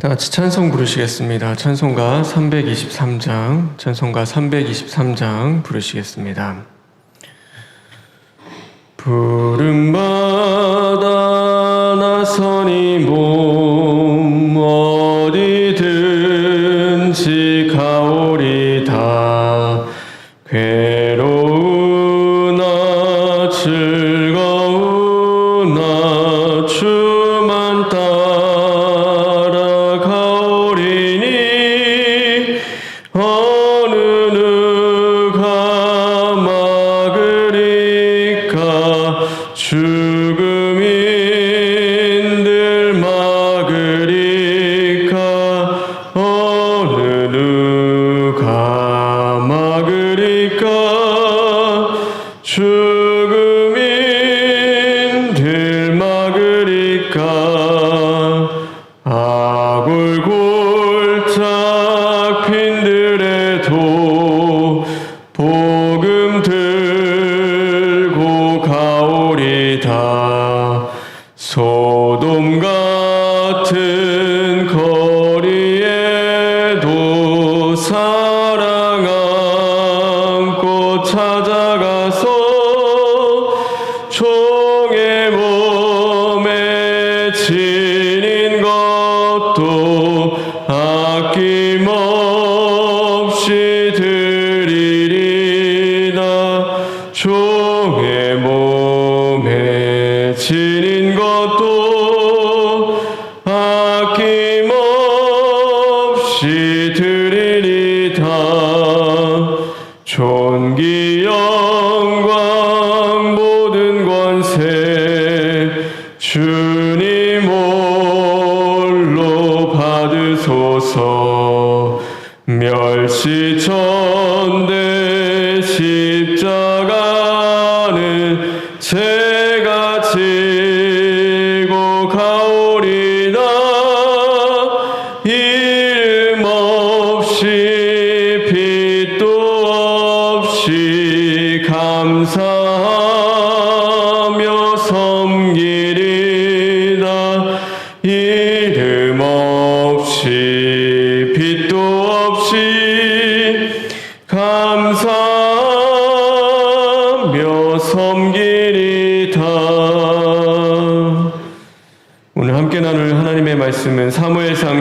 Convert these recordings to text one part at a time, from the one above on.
다 같이 찬송 부르시겠습니다. 찬송가 323장, 찬송가 323장 부르시겠습니다. 부름받아 나서니 몸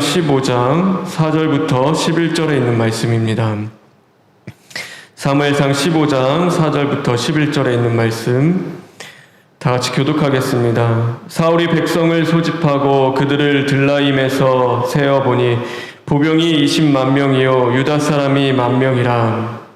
15장 4절부터 11절에 있는 말씀입니다. 사무엘상 15장 4절부터 11절에 있는 말씀 다 같이 교독하겠습니다. 사울이 백성을 소집하고 그들을 들라임에서 세어 보니 보병이 20만 명이요 유다 사람이 만 명이라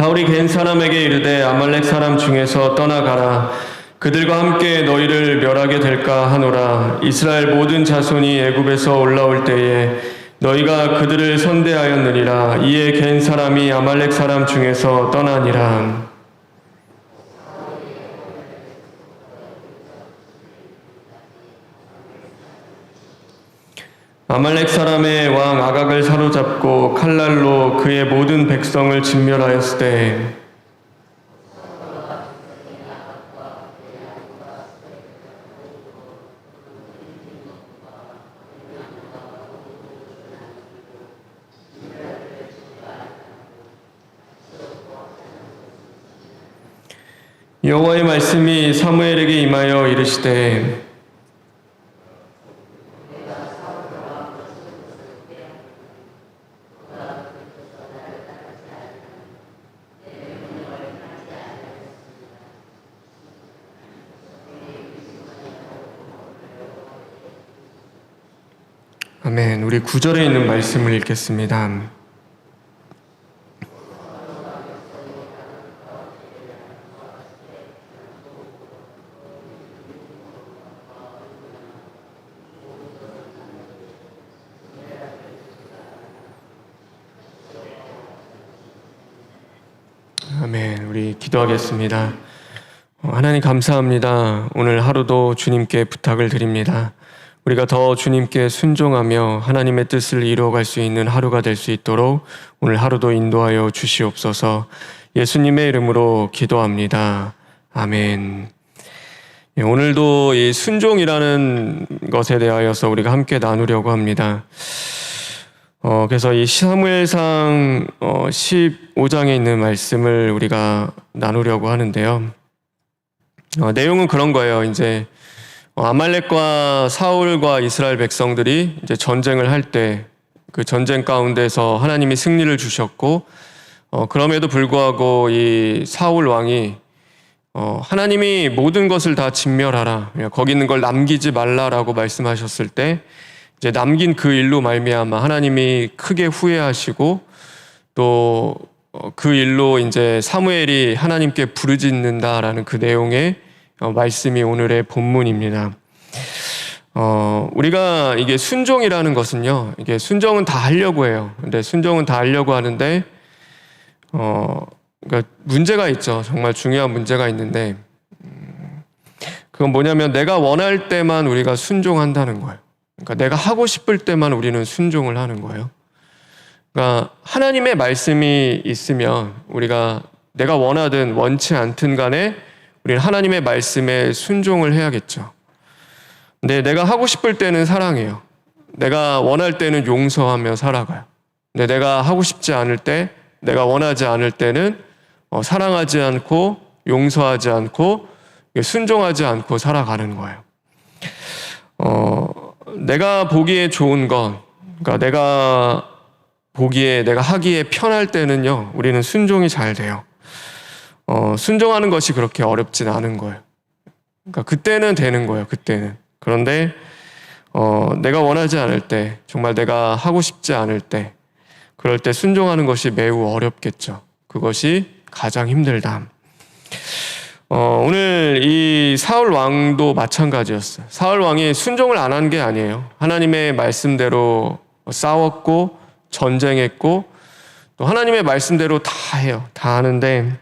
사울이 갠 사람에게 이르되 아말렉 사람 중에서 떠나가라. 그들과 함께 너희를 멸하게 될까 하노라. 이스라엘 모든 자손이 애굽에서 올라올 때에 너희가 그들을 선대하였느니라. 이에 갠 사람이 아말렉 사람 중에서 떠나니라 아말렉 사람의 왕 아각을 사로잡고 칼날로 그의 모든 백성을 진멸하였을 때 여호와의 말씀이 사무엘에게 임하여 이르시되 아멘. 우리 구절에 있는 말씀을 읽겠습니다. 아멘. 우리 기도하겠습니다. 어, 하나님 감사합니다. 오늘 하루도 주님께 부탁을 드립니다. 우리가 더 주님께 순종하며 하나님의 뜻을 이루어갈 수 있는 하루가 될 수 있도록 오늘 하루도 인도하여 주시옵소서 예수님의 이름으로 기도합니다. 아멘. 예, 오늘도 이 순종이라는 것에 대하여서 우리가 함께 나누려고 합니다. 어, 그래서 이 사무엘상 어, 15장에 있는 말씀을 우리가 나누려고 하는데요. 어, 내용은 그런 거예요. 이제 어, 아말렉과 사울과 이스라엘 백성들이 이제 전쟁을 할 때 그 전쟁 가운데서 하나님이 승리를 주셨고 어, 그럼에도 불구하고 이 사울 왕이 어, 하나님이 모든 것을 다 진멸하라. 거기 있는 걸 남기지 말라라고 말씀하셨을 때 이제 남긴 그 일로 말미암아 하나님이 크게 후회하시고 또 그 일로 이제 사무엘이 하나님께 부르짖는다라는 그 내용의 어, 말씀이 오늘의 본문입니다. 어, 우리가 이게 순종이라는 것은요, 이게 순종은 다 하려고 해요. 근데 순종은 다 하려고 하는데, 어, 그러니까 문제가 있죠. 정말 중요한 문제가 있는데, 음, 그건 뭐냐면 내가 원할 때만 우리가 순종한다는 거예요. 그러니까 내가 하고 싶을 때만 우리는 순종을 하는 거예요. 그러니까 하나님의 말씀이 있으면 우리가 내가 원하든 원치 않든 간에 우리는 하나님의 말씀에 순종을 해야겠죠. 근데 내가 하고 싶을 때는 사랑해요. 내가 원할 때는 용서하며 살아가요. 근데 내가 하고 싶지 않을 때, 내가 원하지 않을 때는 어, 사랑하지 않고 용서하지 않고 순종하지 않고 살아가는 거예요. 어, 내가 보기에 좋은 건, 그러니까 내가 보기에 내가 하기에 편할 때는요, 우리는 순종이 잘 돼요. 어, 순종하는 것이 그렇게 어렵진 않은 거예요. 그러니까 그때는 되는 거예요. 그때는. 그런데 어, 내가 원하지 않을 때, 정말 내가 하고 싶지 않을 때, 그럴 때 순종하는 것이 매우 어렵겠죠. 그것이 가장 힘들다. 어, 오늘 이 사울 왕도 마찬가지였어요. 사울 왕이 순종을 안 한 게 아니에요. 하나님의 말씀대로 싸웠고, 전쟁했고, 또 하나님의 말씀대로 다 해요. 다 하는데,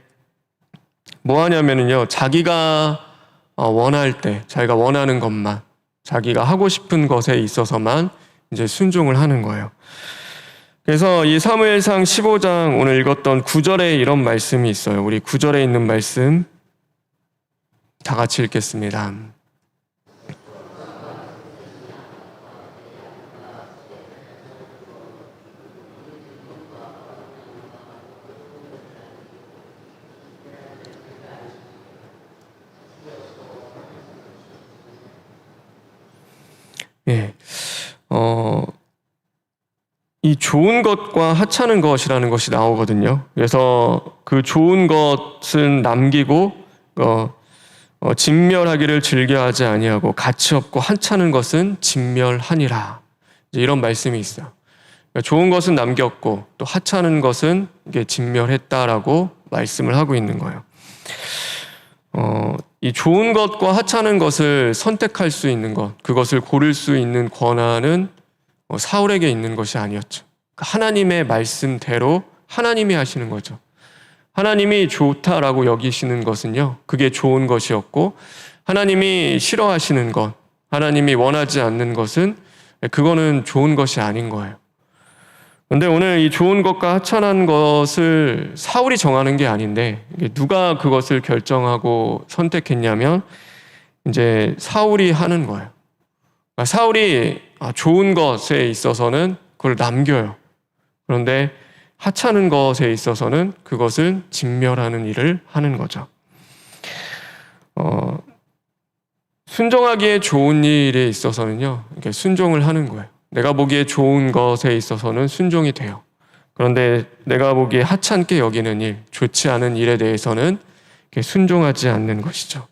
뭐 하냐면요. 자기가 어, 원할 때, 자기가 원하는 것만, 자기가 하고 싶은 것에 있어서만 이제 순종을 하는 거예요. 그래서 이 사무엘상 15장 오늘 읽었던 9절에 이런 말씀이 있어요. 우리 9절에 있는 말씀 다 같이 읽겠습니다. 예. 어, 이 좋은 것과 하찮은 것이라는 것이 나오거든요. 그래서 그 좋은 것은 남기고 어, 어, 진멸하기를 즐겨하지 아니하고 가치 없고 하찮은 것은 진멸하니라. 이런 말씀이 있어요. 그러니까 좋은 것은 남겼고 또 하찮은 것은 이게 진멸했다라고 말씀을 하고 있는 거예요. 어, 이 좋은 것과 하찮은 것을 선택할 수 있는 것, 그것을 고를 수 있는 권한은 어, 사울에게 있는 것이 아니었죠. 그러니까 하나님의 말씀대로 하나님이 하시는 거죠. 하나님이 좋다라고 여기시는 것은요, 그게 좋은 것이었고, 하나님이 싫어하시는 것, 하나님이 원하지 않는 것은 그거는 좋은 것이 아닌 거예요. 근데 오늘 이 좋은 것과 하찮은 것을 사울이 정하는 게 아닌데 누가 그것을 결정하고 선택했냐면 이제 사울이 하는 거예요. 그러니까 사울이 아, 좋은 것에 있어서는 그걸 남겨요. 그런데 하찮은 것에 있어서는 그것을 진멸하는 일을 하는 거죠. 어, 순종하기에 좋은 일에 있어서는요, 순종을 하는 거예요. 내가 보기에 좋은 것에 있어서는 순종이 돼요. 그런데 내가 보기에 하찮게 여기는 일, 좋지 않은 일에 대해서는 순종하지 않는 것이죠.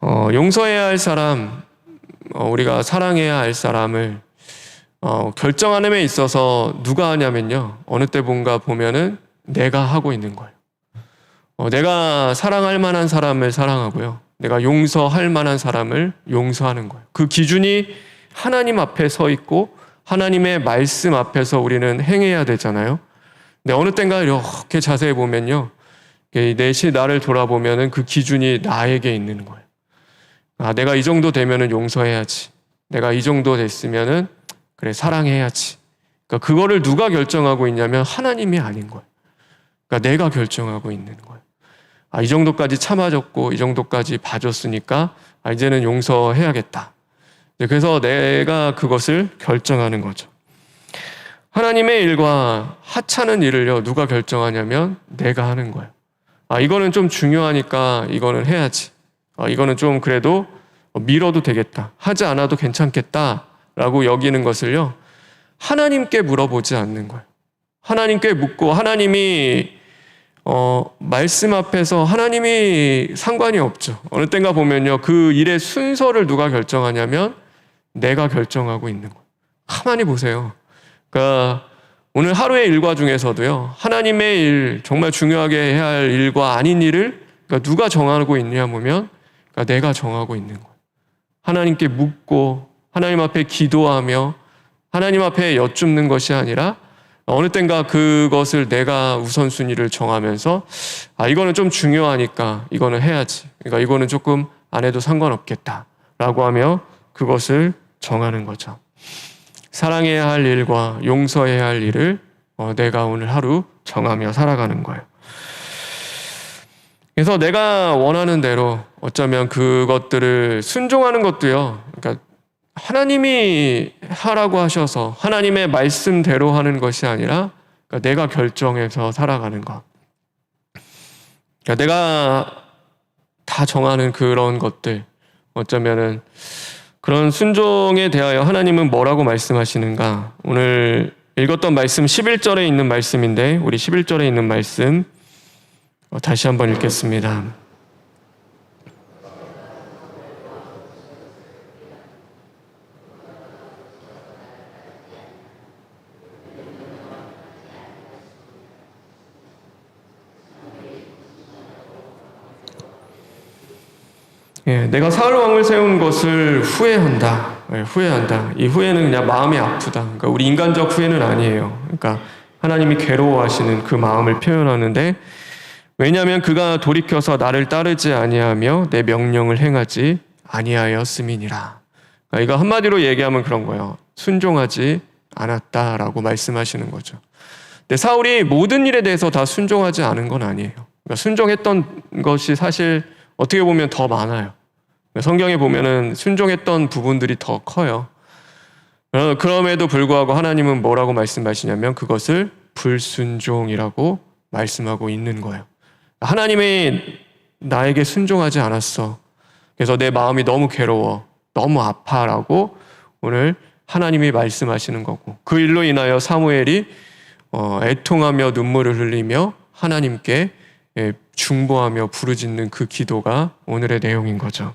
어, 용서해야 할 사람, 어, 우리가 사랑해야 할 사람을 어, 결정하는 데 있어서 누가 하냐면요. 어느 때 뭔가 보면은 내가 하고 있는 거예요. 어, 내가 사랑할 만한 사람을 사랑하고요. 내가 용서할 만한 사람을 용서하는 거예요. 그 기준이 하나님 앞에 서 있고 하나님의 말씀 앞에서 우리는 행해야 되잖아요. 근데 어느 땐가 이렇게 자세히 보면요. 내시 나를 돌아보면은 그 기준이 나에게 있는 거예요. 아, 내가 이 정도 되면은 용서해야지. 내가 이 정도 됐으면은 그래 사랑해야지. 그러니까 그거를 누가 결정하고 있냐면 하나님이 아닌 거예요. 그러니까 내가 결정하고 있는 거예요. 아, 이 정도까지 참아줬고 이 정도까지 봐줬으니까 아, 이제는 용서해야겠다. 네, 그래서 내가 그것을 결정하는 거죠. 하나님의 일과 하찮은 일을요 누가 결정하냐면 내가 하는 거예요. 아 이거는 좀 중요하니까 이거는 해야지. 아 이거는 좀 그래도 미뤄도 되겠다. 하지 않아도 괜찮겠다 라고 여기는 것을요 하나님께 물어보지 않는 거예요. 하나님께 묻고 하나님이 어, 말씀 앞에서 하나님이 상관이 없죠. 어느 땐가 보면요. 그 일의 순서를 누가 결정하냐면 내가 결정하고 있는 거예요. 가만히 보세요. 그러니까 오늘 하루의 일과 중에서도요. 하나님의 일, 정말 중요하게 해야 할 일과 아닌 일을 그러니까 누가 정하고 있냐 보면 그러니까 내가 정하고 있는 거예요. 하나님께 묻고 하나님 앞에 기도하며 하나님 앞에 여쭙는 것이 아니라 어느 땐가 그것을 내가 우선순위를 정하면서 아 이거는 좀 중요하니까 이거는 해야지. 그러니까 이거는 조금 안 해도 상관없겠다라고 하며 그것을 정하는 거죠. 사랑해야 할 일과 용서해야 할 일을 어, 내가 오늘 하루 정하며 살아가는 거예요. 그래서 내가 원하는 대로 어쩌면 그것들을 순종하는 것도요. 그러니까 하나님이 하라고 하셔서 하나님의 말씀대로 하는 것이 아니라 그러니까 내가 결정해서 살아가는 것. 그러니까 내가 다 정하는 그런 것들 어쩌면은 그런 순종에 대하여 하나님은 뭐라고 말씀하시는가? 오늘 읽었던 말씀 11절에 있는 말씀인데 우리 11절에 있는 말씀 어, 다시 한번 읽겠습니다. 예, 내가 사울 왕을 세운 것을 후회한다. 예, 후회한다. 이 후회는 그냥 마음이 아프다. 그러니까 우리 인간적 후회는 아니에요. 그러니까 하나님이 괴로워하시는 그 마음을 표현하는데 왜냐하면 그가 돌이켜서 나를 따르지 아니하며 내 명령을 행하지 아니하였음이니라. 그러니까 이거 한마디로 얘기하면 그런 거예요. 순종하지 않았다라고 말씀하시는 거죠. 근데 사울이 모든 일에 대해서 다 순종하지 않은 건 아니에요. 그러니까 순종했던 것이 사실 어떻게 보면 더 많아요. 성경에 보면은 순종했던 부분들이 더 커요. 어, 그럼에도 불구하고 하나님은 뭐라고 말씀하시냐면 그것을 불순종이라고 말씀하고 있는 거예요. 하나님이 나에게 순종하지 않았어. 그래서 내 마음이 너무 괴로워. 너무 아파라고 오늘 하나님이 말씀하시는 거고 그 일로 인하여 사무엘이 어, 애통하며 눈물을 흘리며 하나님께 예, 중보하며 부르짖는 그 기도가 오늘의 내용인 거죠.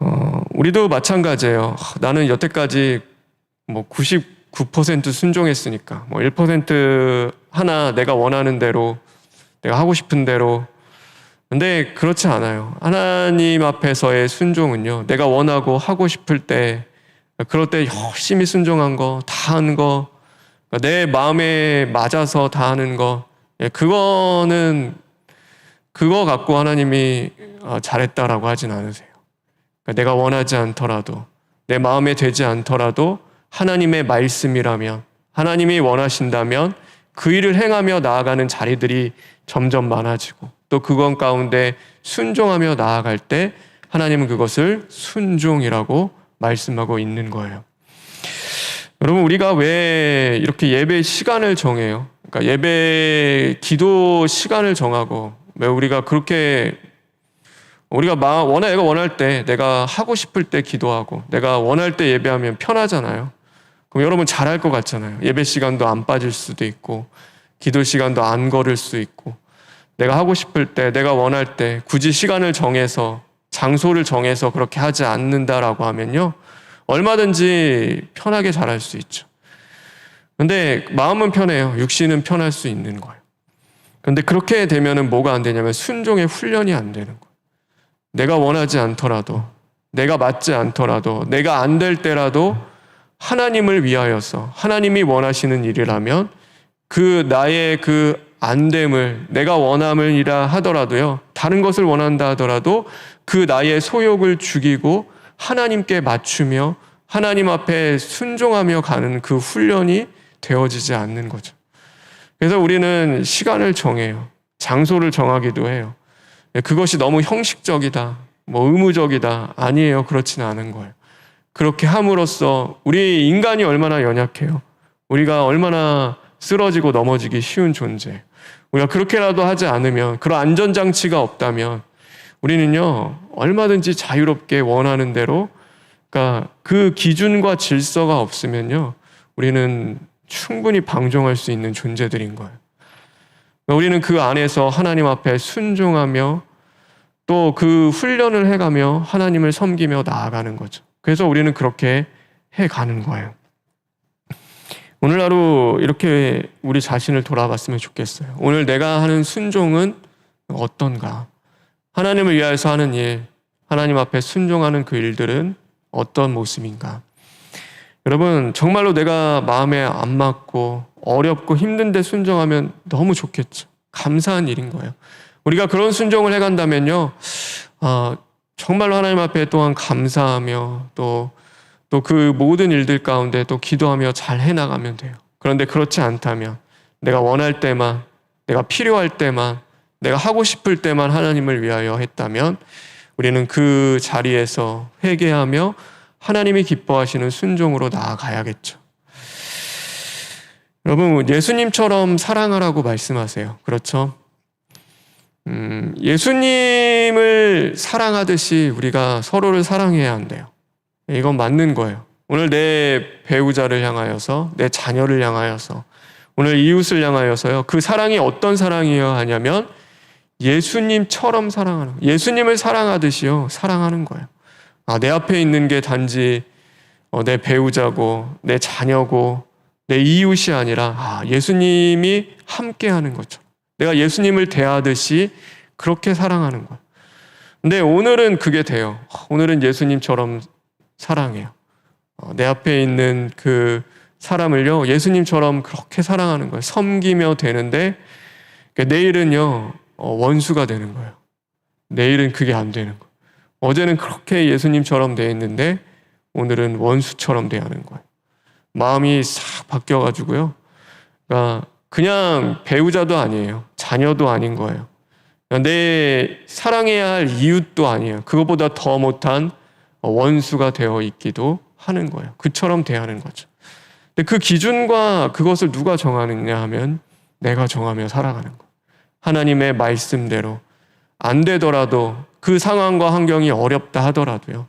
어, 우리도 마찬가지예요. 나는 여태까지 뭐 99% 순종했으니까 뭐 1% 하나 내가 원하는 대로 내가 하고 싶은 대로 근데 그렇지 않아요. 하나님 앞에서의 순종은요. 내가 원하고 하고 싶을 때 그럴 때 열심히 순종한 거, 다 하는 거, 내 마음에 맞아서 다 하는 거, 예, 그거는 그거 갖고 하나님이 어, 잘했다라고 하진 않으세요. 그러니까 내가 원하지 않더라도 내 마음에 되지 않더라도 하나님의 말씀이라면 하나님이 원하신다면 그 일을 행하며 나아가는 자리들이 점점 많아지고 또 그건 가운데 순종하며 나아갈 때 하나님은 그것을 순종이라고 말씀하고 있는 거예요. 여러분 우리가 왜 이렇게 예배 시간을 정해요? 그러니까 예배 기도 시간을 정하고 왜 우리가 그렇게 우리가 마, 원하 내가 원할 때 내가 하고 싶을 때 기도하고 내가 원할 때 예배하면 편하잖아요. 그럼 여러분 잘할 것 같잖아요. 예배 시간도 안 빠질 수도 있고 기도 시간도 안 걸을 수 있고 내가 하고 싶을 때 내가 원할 때 굳이 시간을 정해서 장소를 정해서 그렇게 하지 않는다라고 하면요. 얼마든지 편하게 잘할 수 있죠. 근데 마음은 편해요. 육신은 편할 수 있는 거예요. 근데 그렇게 되면은 뭐가 안 되냐면 순종의 훈련이 안 되는 거예요. 내가 원하지 않더라도, 내가 맞지 않더라도, 내가 안 될 때라도 하나님을 위하여서 하나님이 원하시는 일이라면 그 나의 그 안됨을 내가 원함을이라 하더라도요. 다른 것을 원한다 하더라도 그 나의 소욕을 죽이고 하나님께 맞추며 하나님 앞에 순종하며 가는 그 훈련이 되어지지 않는 거죠. 그래서 우리는 시간을 정해요. 장소를 정하기도 해요. 예, 그것이 너무 형식적이다, 뭐 의무적이다 아니에요. 그렇지는 않은 거예요. 그렇게 함으로써 우리 인간이 얼마나 연약해요. 우리가 얼마나 쓰러지고 넘어지기 쉬운 존재. 우리가 그렇게라도 하지 않으면 그런 안전장치가 없다면 우리는요 얼마든지 자유롭게 원하는 대로 그러니까 그 기준과 질서가 없으면요 우리는 충분히 방종할 수 있는 존재들인 거예요. 우리는 그 안에서 하나님 앞에 순종하며 또 그 훈련을 해가며 하나님을 섬기며 나아가는 거죠. 그래서 우리는 그렇게 해가는 거예요. 오늘 하루 이렇게 우리 자신을 돌아봤으면 좋겠어요. 오늘 내가 하는 순종은 어떤가? 하나님을 위하여서 하는 일, 하나님 앞에 순종하는 그 일들은 어떤 모습인가? 여러분, 정말로 내가 마음에 안 맞고 어렵고 힘든데 순종하면 너무 좋겠죠. 감사한 일인 거예요. 우리가 그런 순종을 해간다면요, 아, 정말로 하나님 앞에 또한 감사하며 또 또 그 모든 일들 가운데 또 기도하며 잘 해나가면 돼요. 그런데 그렇지 않다면 내가 원할 때만, 내가 필요할 때만, 내가 하고 싶을 때만 하나님을 위하여 했다면 우리는 그 자리에서 회개하며 하나님이 기뻐하시는 순종으로 나아가야겠죠. 여러분, 예수님처럼 사랑하라고 말씀하세요. 그렇죠? 음, 예수님을 사랑하듯이 우리가 서로를 사랑해야 한대요. 이건 맞는 거예요. 오늘 내 배우자를 향하여서, 내 자녀를 향하여서, 오늘 이웃을 향하여서요. 그 사랑이 어떤 사랑이어야 하냐면 예수님처럼 사랑하는 거예요. 예수님을 사랑하듯이요. 사랑하는 거예요. 아, 내 앞에 있는 게 단지 어, 내 배우자고, 내 자녀고, 내 이웃이 아니라 아, 예수님이 함께 하는 거죠. 내가 예수님을 대하듯이 그렇게 사랑하는 거예요. 근데 오늘은 그게 돼요. 오늘은 예수님처럼 사랑해요. 어, 내 앞에 있는 그 사람을요, 예수님처럼 그렇게 사랑하는 거예요. 섬기며 되는데, 그러니까 내일은요, 어, 원수가 되는 거예요. 내일은 그게 안 되는 거예요. 어제는 그렇게 예수님처럼 돼 있는데, 오늘은 원수처럼 대하는 거예요. 마음이 싹 바뀌어가지고요. 그러니까 그냥 배우자도 아니에요. 자녀도 아닌 거예요. 내 사랑해야 할 이웃도 아니에요. 그것보다 더 못한 원수가 되어 있기도 하는 거예요. 그처럼 대하는 거죠. 근데 그 기준과 그것을 누가 정하느냐 하면 내가 정하며 살아가는 거예요. 하나님의 말씀대로 안 되더라도 그 상황과 환경이 어렵다 하더라도요.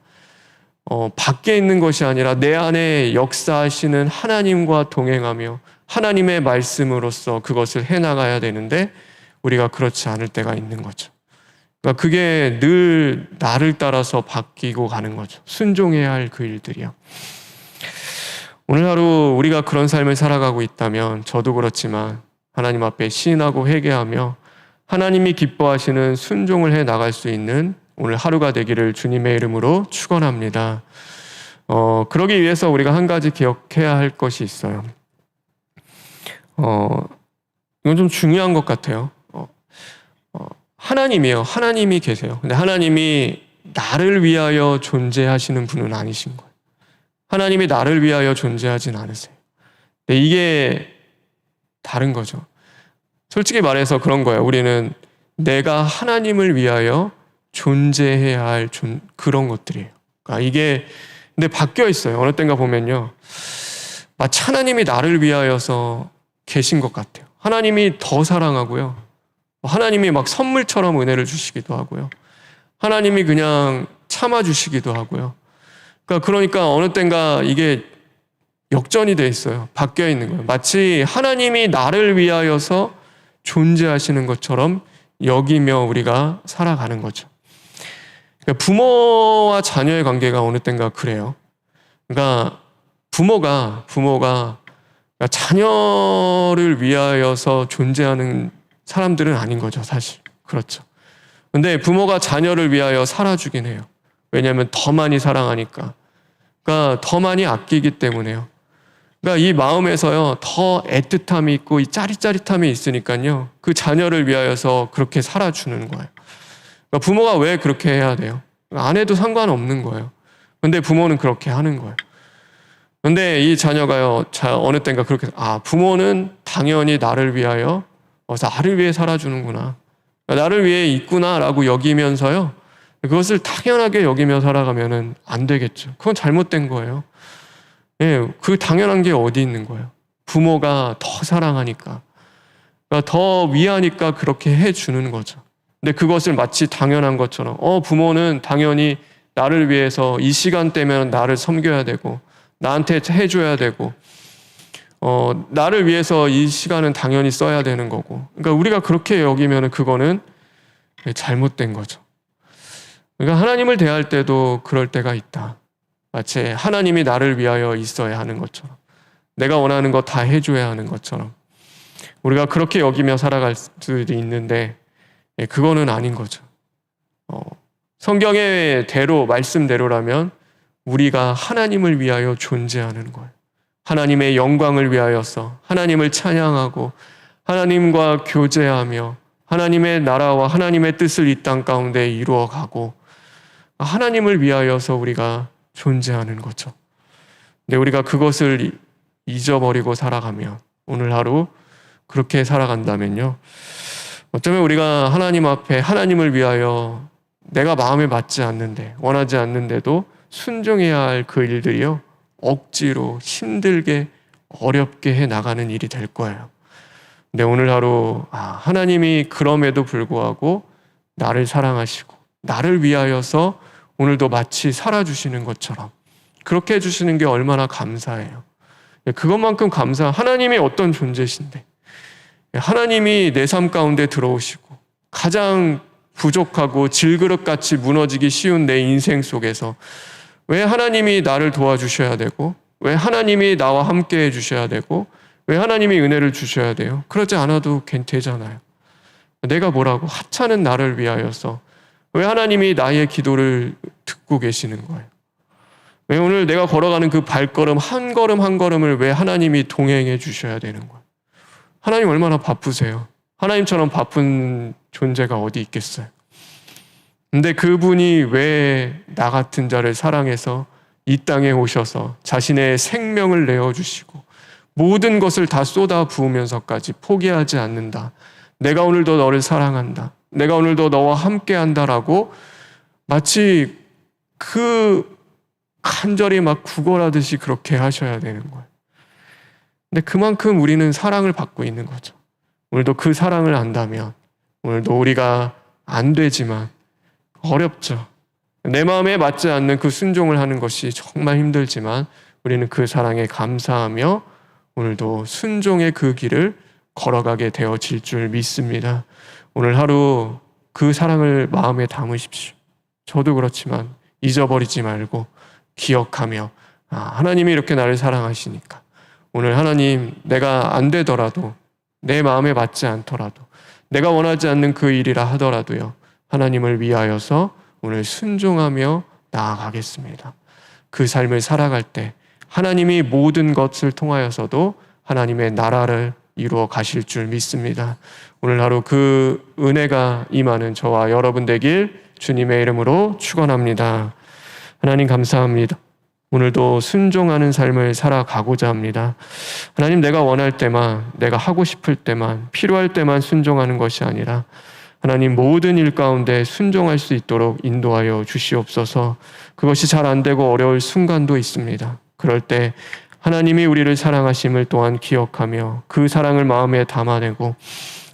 어, 밖에 있는 것이 아니라 내 안에 역사하시는 하나님과 동행하며 하나님의 말씀으로서 그것을 해나가야 되는데 우리가 그렇지 않을 때가 있는 거죠. 그러니까 그게 늘 나를 따라서 바뀌고 가는 거죠. 순종해야 할 그 일들이요. 오늘 하루 우리가 그런 삶을 살아가고 있다면 저도 그렇지만 하나님 앞에 시인하고 회개하며 하나님이 기뻐하시는 순종을 해 나갈 수 있는 오늘 하루가 되기를 주님의 이름으로 축원합니다. 어, 그러기 위해서 우리가 한 가지 기억해야 할 것이 있어요. 어, 이건 좀 중요한 것 같아요. 어, 어, 하나님이요. 하나님이 계세요. 근데 하나님이 나를 위하여 존재하시는 분은 아니신 거예요. 하나님이 나를 위하여 존재하진 않으세요. 근데 이게 다른 거죠. 솔직히 말해서 그런 거예요. 우리는 내가 하나님을 위하여 존재해야 할 존, 그런 것들이에요. 그러니까 이게 근데 바뀌어 있어요. 어느 때인가 보면요. 마치 하나님이 나를 위하여서 계신 것 같아요. 하나님이 더 사랑하고요. 하나님이 막 선물처럼 은혜를 주시기도 하고요. 하나님이 그냥 참아주시기도 하고요. 그러니까, 그러니까 어느 땐가 이게 역전이 돼 있어요. 바뀌어 있는 거예요. 마치 하나님이 나를 위하여서 존재하시는 것처럼 여기며 우리가 살아가는 거죠. 그러니까 부모와 자녀의 관계가 어느 땐가 그래요. 그러니까 부모가 부모가 그러니까 자녀를 위하여서 존재하는 사람들은 아닌 거죠, 사실. 그렇죠. 근데 부모가 자녀를 위하여 살아주긴 해요. 왜냐하면 더 많이 사랑하니까. 그러니까 더 많이 아끼기 때문에요. 그러니까 이 마음에서요, 더 애틋함이 있고 이 짜릿짜릿함이 있으니까요, 그 자녀를 위하여서 그렇게 살아주는 거예요. 그러니까 부모가 왜 그렇게 해야 돼요? 안 해도 상관없는 거예요. 근데 부모는 그렇게 하는 거예요. 근데 이 자녀가요, 자, 어느 땐가 그렇게, 아, 부모는 당연히 나를 위하여, 어, 나를 위해 살아주는구나. 나를 위해 있구나라고 여기면서요. 그것을 당연하게 여기며 살아가면은 안 되겠죠. 그건 잘못된 거예요. 예, 그 당연한 게 어디 있는 거예요? 부모가 더 사랑하니까, 그러니까 더 위하니까 그렇게 해주는 거죠. 근데 그것을 마치 당연한 것처럼, 어, 부모는 당연히 나를 위해서 이 시간대면 나를 섬겨야 되고, 나한테 해줘야 되고, 어, 나를 위해서 이 시간은 당연히 써야 되는 거고. 그러니까 우리가 그렇게 여기면 그거는 잘못된 거죠. 그러니까 하나님을 대할 때도 그럴 때가 있다. 마치 하나님이 나를 위하여 있어야 하는 것처럼. 내가 원하는 거다 해줘야 하는 것처럼. 우리가 그렇게 여기며 살아갈 수도 있는데, 예, 그거는 아닌 거죠. 어, 성경의 대로, 말씀대로라면 우리가 하나님을 위하여 존재하는 거예요. 하나님의 영광을 위하여서 하나님을 찬양하고 하나님과 교제하며 하나님의 나라와 하나님의 뜻을 이 땅 가운데 이루어가고 하나님을 위하여서 우리가 존재하는 거죠. 근데 우리가 그것을 잊어버리고 살아가면 오늘 하루 그렇게 살아간다면요. 어쩌면 우리가 하나님 앞에 하나님을 위하여 내가 마음에 맞지 않는데 원하지 않는데도 순종해야 할 그 일들이요. 억지로 힘들게 어렵게 해 나가는 일이 될 거예요. 근데 오늘 하루 아, 하나님이 그럼에도 불구하고 나를 사랑하시고 나를 위하여서 오늘도 마치 살아주시는 것처럼 그렇게 해주시는 게 얼마나 감사해요. 그것만큼 감사. 하나님이 어떤 존재신데 하나님이 내 삶 가운데 들어오시고 가장 부족하고 질그릇같이 무너지기 쉬운 내 인생 속에서 왜 하나님이 나를 도와주셔야 되고, 왜 하나님이 나와 함께 해주셔야 되고, 왜 하나님이 은혜를 주셔야 돼요? 그러지 않아도 괜찮잖아요. 내가 뭐라고? 하찮은 나를 위하여서 왜 하나님이 나의 기도를 듣고 계시는 거예요? 왜 오늘 내가 걸어가는 그 발걸음 한 걸음 한 걸음을 왜 하나님이 동행해 주셔야 되는 거예요? 하나님 얼마나 바쁘세요? 하나님처럼 바쁜 존재가 어디 있겠어요? 근데 그분이 왜 나 같은 자를 사랑해서 이 땅에 오셔서 자신의 생명을 내어주시고 모든 것을 다 쏟아 부으면서까지 포기하지 않는다. 내가 오늘도 너를 사랑한다. 내가 오늘도 너와 함께 한다라고 마치 그 간절히 막 구걸하듯이 그렇게 하셔야 되는 거예요. 근데 그만큼 우리는 사랑을 받고 있는 거죠. 오늘도 그 사랑을 안다면 오늘도 우리가 안 되지만 어렵죠. 내 마음에 맞지 않는 그 순종을 하는 것이 정말 힘들지만 우리는 그 사랑에 감사하며 오늘도 순종의 그 길을 걸어가게 되어질 줄 믿습니다. 오늘 하루 그 사랑을 마음에 담으십시오. 저도 그렇지만 잊어버리지 말고 기억하며 아, 하나님이 이렇게 나를 사랑하시니까 오늘 하나님 내가 안 되더라도 내 마음에 맞지 않더라도 내가 원하지 않는 그 일이라 하더라도요. 하나님을 위하여서 오늘 순종하며 나아가겠습니다. 그 삶을 살아갈 때 하나님이 모든 것을 통하여서도 하나님의 나라를 이루어 가실 줄 믿습니다. 오늘 하루 그 은혜가 임하는 저와 여러분 되길 주님의 이름으로 축원합니다. 하나님 감사합니다. 오늘도 순종하는 삶을 살아가고자 합니다. 하나님 내가 원할 때만 내가 하고 싶을 때만 필요할 때만 순종하는 것이 아니라 하나님 모든 일 가운데 순종할 수 있도록 인도하여 주시옵소서. 그것이 잘 안 되고 어려울 순간도 있습니다. 그럴 때 하나님이 우리를 사랑하심을 또한 기억하며 그 사랑을 마음에 담아내고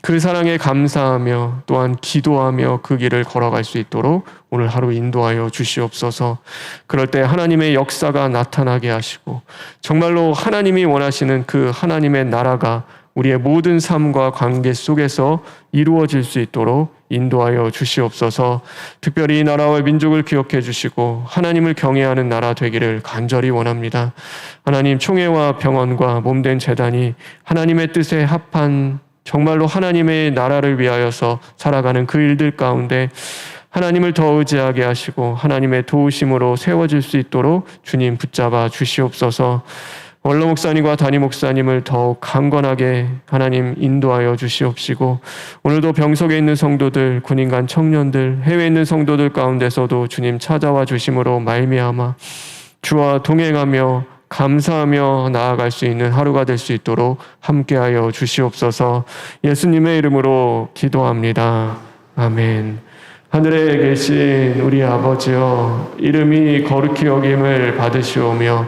그 사랑에 감사하며 또한 기도하며 그 길을 걸어갈 수 있도록 오늘 하루 인도하여 주시옵소서. 그럴 때 하나님의 역사가 나타나게 하시고 정말로 하나님이 원하시는 그 하나님의 나라가 우리의 모든 삶과 관계 속에서 이루어질 수 있도록 인도하여 주시옵소서. 특별히 이 나라와 민족을 기억해 주시고 하나님을 경외하는 나라 되기를 간절히 원합니다. 하나님 총회와 병원과 몸된 재단이 하나님의 뜻에 합한 정말로 하나님의 나라를 위하여서 살아가는 그 일들 가운데 하나님을 더 의지하게 하시고 하나님의 도우심으로 세워질 수 있도록 주님 붙잡아 주시옵소서. 원로 목사님과 담임 목사님을 더욱 강건하게 하나님 인도하여 주시옵시고 오늘도 병석에 있는 성도들, 군인간 청년들, 해외에 있는 성도들 가운데서도 주님 찾아와 주심으로 말미암아 주와 동행하며 감사하며 나아갈 수 있는 하루가 될 수 있도록 함께하여 주시옵소서. 예수님의 이름으로 기도합니다. 아멘. 하늘에 계신 우리 아버지여 이름이 거룩히 여김을 받으시오며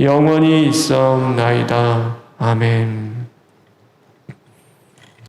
영원히 있사옵나이다. 아멘.